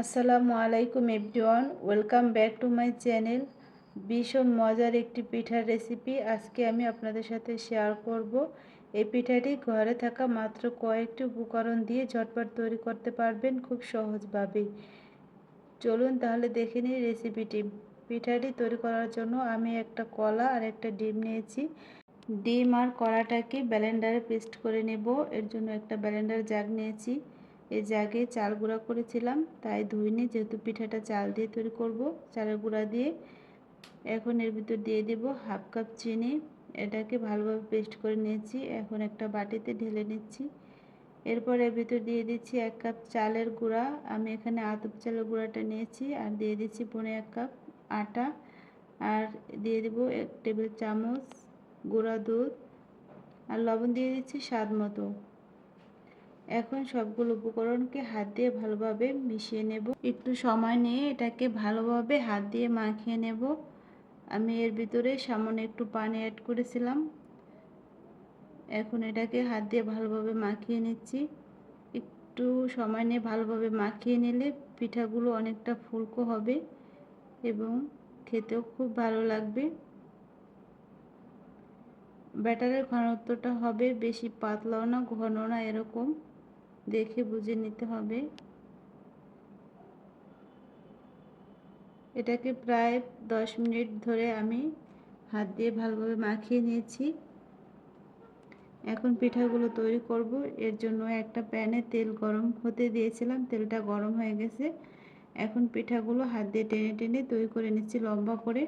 আসসালামু আলাইকুম everyone, welcome back to my channel. ভীষণ মজার একটি পিঠার রেসিপি আজকে আমি আপনাদের সাথে শেয়ার করব। এই পিঠাটি ঘরে থাকা মাত্র কয়েকটি উপকরণ দিয়ে ঝটপট তৈরি করতে পারবেন খুব সহজভাবে। চলুন তাহলে দেখে নিই রেসিপিটি। পিঠাটি তৈরি করার জন্য আমি একটা কলা আর একটা ডিম নিয়েছি। ডিম আর কলাটাকে ব্যালেন্ডারে পেস্ট করে নেব। এর জন্য একটা ব্যালেন্ডার জাগ নিয়েছি। এই জাগে চাল গুঁড়া করেছিলাম, তাই ধুই ধুইনি। যেহেতু পিঠাটা চাল দিয়ে তৈরি করব, চালের গুঁড়া দিয়ে এখন এর ভিতর দিয়ে দেব হাফ কাপ চিনি। এটাকে ভালোভাবে পেস্ট করে নিয়েছি, এখন একটা বাটিতে ঢেলে নিচ্ছি। এরপর এর ভিতর দিয়ে দিচ্ছি এক কাপ চালের গুঁড়া। আমি এখানে আতপ চালের গুঁড়াটা নিয়েছি আর দিয়ে দিচ্ছি পনে এক কাপ আটা। আর দিয়ে দেবো এক টেবিল চামচ গুঁড়া দুধ। আর লবণ দিয়ে দিচ্ছি স্বাদ মতো। এখন সবগুলো উপকরণকে হাত দিয়ে ভালোভাবে মিশিয়ে নেব। একটু সময় নিয়ে এটাকে ভালোভাবে হাত দিয়ে মাখিয়ে নেব। আমি এর ভিতরে সামান্য একটু পানি অ্যাড করেছিলাম। এখন এটাকে হাত দিয়ে ভালোভাবে মাখিয়ে নিচ্ছি। একটু সময় নিয়ে ভালোভাবে মাখিয়ে নিলে পিঠাগুলো অনেকটা ফুলকো হবে এবং খেতেও খুব ভালো লাগবে। ব্যাটারের ঘনত্বটা হবে বেশি পাতলাও না ঘন না এরকম। দেখে বুঝে নিতে হবে। এটাকে প্রায় দশ মিনিট ধরে আমি হাত দিয়ে ভালোভাবে মাখিয়ে নিয়েছি। এখন পিঠাগুলো তৈরি করব। এর জন্য একটা প্যানে তেল গরম হতে দিয়েছিলাম। তেলটা গরম হয়ে গেছে। এখন পিঠাগুলো হাত দিয়ে টেনে টেনে তৈরি করে নিচ্ছি লম্বা করে।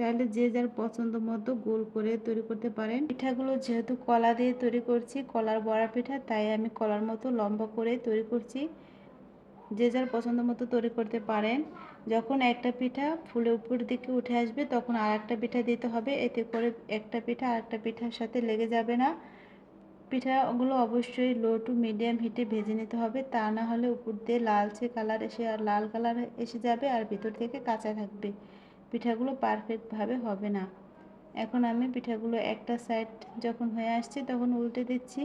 তাহলে যে যার পছন্দ মতো গোল করে তৈরি করতে পারেন। পিঠাগুলো যেহেতু কলা দিয়ে তৈরি করছি, কলার বড়া পিঠা, তাই আমি কলার মতো লম্বা করে তৈরি করছি। যে যার পছন্দ মতো তৈরি করতে পারেন। যখন একটা পিঠা ফুলে উপর দিকে উঠে আসবে, তখন আর একটা পিঠা দিতে হবে। এতে করে একটা পিঠা আর একটা পিঠার সাথে লেগে যাবে না। পিঠাগুলো অবশ্যই লো টু মিডিয়াম হিটে ভেজে নিতে হবে। তা না হলে উপর দিয়ে লালচে কালার এসে আর লাল কালার এসে যাবে আর ভিতর থেকে কাঁচা থাকবে। পিঠাগুলো পারফেক্টভাবে হবে না। এখন আমি পিঠাগুলো একটা সাইড যখন হয়ে আসছে তখন উল্টে দিচ্ছি।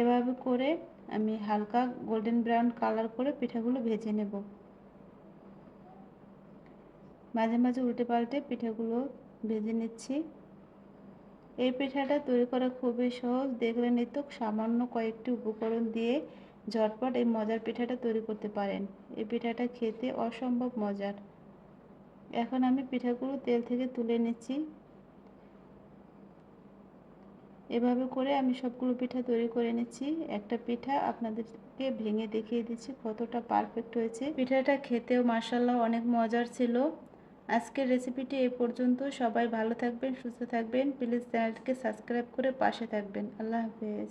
এভাবে করে আমি হালকা গোল্ডেন ব্রাউন কালার করে পিঠাগুলো ভেজে নেব। মাঝে মাঝে উল্টে পাল্টে পিঠাগুলো ভেজে নিচ্ছি। এই পিঠাটা তৈরি করা খুবই সহজ। দেখলে নিত সামান্য কয়েকটি উপকরণ দিয়ে ঝটপট এই মজার পিঠাটা তৈরি করতে পারেন। এই পিঠাটা খেতে অসম্ভব মজার। এখন আমি পিঠাগুলো তেল থেকে তুলে নিচ্ছি। এভাবে করে আমি সবগুলো পিঠা তৈরি করে নিচ্ছি। একটা পিঠা আপনাদেরকে ভেঙে দেখিয়ে দিচ্ছি কতটা পারফেক্ট হয়েছে। পিঠাটা খেতেও মার্শাল্লাহ অনেক মজার ছিল। আজকের রেসিপিটি এ পর্যন্ত। সবাই ভালো থাকবেন, সুস্থ থাকবেন। প্লিজ চ্যানেলটিকে সাবস্ক্রাইব করে পাশে থাকবেন। আল্লাহ হাফেজ।